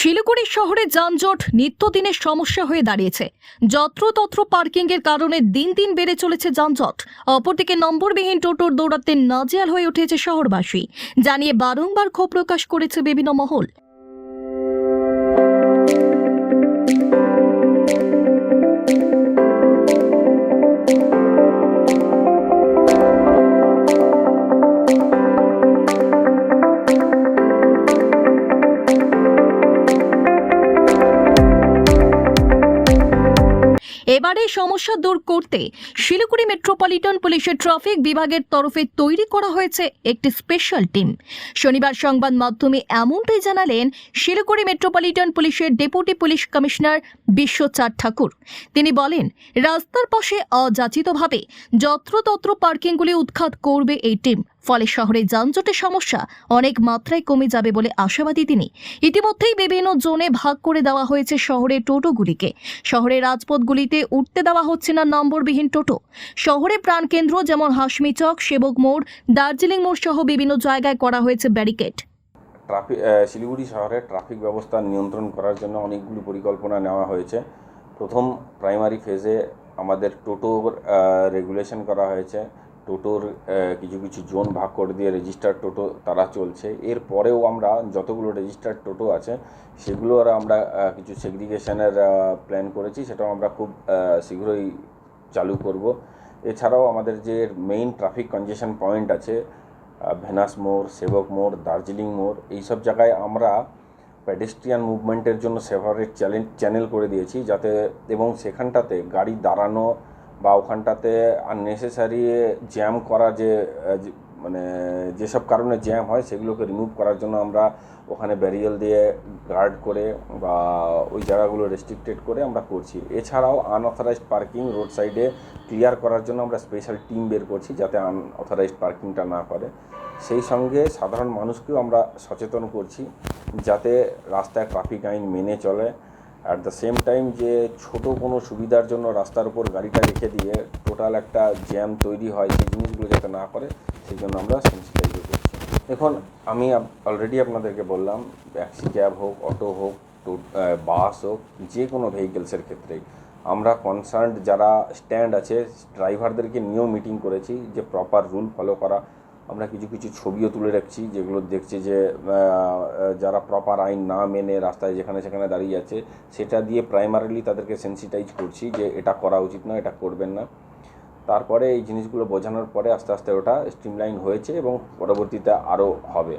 শিলিগুড়ি শহরে যানজট নিত্যদিনের সমস্যা হয়ে দাঁড়িয়েছে। যত্রতত্র পার্কিংয়ের কারণে দিন দিন বেড়ে চলেছে যানজট। অপরদিকে নম্বরবিহীন টোটোর দৌড়াতে নাজেয়াল হয়ে উঠেছে শহরবাসী। জানিয়ে বারংবার ক্ষোভ প্রকাশ করেছে বিভিন্ন মহল। এবারে সমস্যা দূর করতে শিলিগুড়ি মেট্রোপলিটন পুলিশের ট্রাফিক বিভাগের তরফে তৈরি করা হয়েছে একটি স্পেশাল টিম। শনিবার সংবাদ মাধ্যমে এমনটাই জানালেন শিলিগুড়ি মেট্রোপলিটন পুলিশের deputy police commissioner Biswachand Thakur. তিনি বলেন, রাস্তার পাশে অযাচিতভাবে যত্রতত্র পার্কিংগুলি উৎখাত করবে এই টিম। ফলে শহরে যানজটের সমস্যা অনেক মাত্রায় কমে যাবে বলে আশাবাদী তিনি। ইতিমধ্যেই বিভিন্ন জোনে ভাগ করে দেওয়া হয়েছে শহরের টোটোগুলিকে। শহরের রাজপথগুলিতে উঠতে দেওয়া হচ্ছে না নম্বরবিহীন টোটো। শহরে প্রাণকেন্দ্র যেমন হাসমিচক সেবক মোড়, দার্জিলিং মোড় সহ বিভিন্ন জায়গায় করা হয়েছে ব্যারিকেড। ট্রাফিক শিলিগুড়ি শহরে ট্রাফিক ব্যবস্থা নিয়ন্ত্রণ করার জন্য অনেকগুলি পরিকল্পনা নেওয়া হয়েছে। প্রথম প্রাইমারি ফেজে আমাদের টোটোর রেগুলেশন করা হয়েছে। টোটোর কিছু কিছু জোন ভাগ করে দিয়ে রেজিস্টার্ড টোটো তারা চলছে। এরপরেও আমরা যতগুলো রেজিস্টার্ড টোটো আছে সেগুলোর আমরা কিছু সেগ্রিগেশনের প্ল্যান করেছি, সেটাও আমরা খুব শীঘ্রই চালু করব। এছাড়াও আমাদের যে মেইন ট্রাফিক কনজেশন পয়েন্ট আছে ভেনাস মোড়, সেবক মোড়, দার্জিলিং মোড়, এইসব জায়গায় আমরা প্যাডেস্ট্রিয়ান মুভমেন্টের জন্য সেভারেট চ্যানেল করে দিয়েছি, যাতে এবং সেখানটাতে গাড়ি দাঁড়ানো বা ওখানটাতে আননেসেসারি জ্যাম করা যে মানে যেসব কারণে জ্যাম হয়, সেগুলোকে রিমুভ করার জন্য আমরা ওখানে ব্যারিয়াল দিয়ে গার্ড করে বা ওই জায়গাগুলো রেস্ট্রিক্টেড করে আমরা করছি। এছাড়াও আনঅথরাইজড পার্কিং রোড সাইডে ক্লিয়ার করার জন্য আমরা স্পেশাল টিম বের করছি যাতে আনঅথরাইজড পার্কিংটা না করে। সেই সঙ্গে সাধারণ মানুষকেও আমরা সচেতন করছি যাতে রাস্তায় ট্রাফিক আইন মেনে চলে। অ্যাট দ্য সেম টাইম যে ছোট কোনো সুবিধার জন্য রাস্তার উপর গাড়িটা রেখে দিয়ে টোটাল একটা জ্যাম তৈরি হয়, সেই জিনিসগুলো যাতে না করে, সেই জন্য আমরা সেন্সিটাইজ করছি। এখন আমি অলরেডি আপনাদেরকে বললাম ট্যাক্সি ক্যাব হোক অটো হোক বাস হোক, যে কোনো ভেহিকেলসের ক্ষেত্রেই। আমরা কনসার্ন যারা স্ট্যান্ড আছে ড্রাইভারদেরকে নিয়েও মিটিং করেছি, যে প্রপার রুল ফলো করা আমরা কিছু কিছু ছবিও তুলে রাখছি, যেগুলো দেখছি যে যারা প্রপার আইন না মেনে রাস্তায় যেখানে সেখানে দাঁড়িয়ে আছে, সেটা দিয়ে প্রাইমারিলি তাদেরকে সেন্সিটাইজ করছি যে এটা করা উচিত না, এটা করবেন না। তারপরে এই জিনিসগুলো বোঝানোর পরে আস্তে আস্তে ওটা স্ট্রিমলাইন হয়েছে এবং পরবর্তীতে আরও হবে।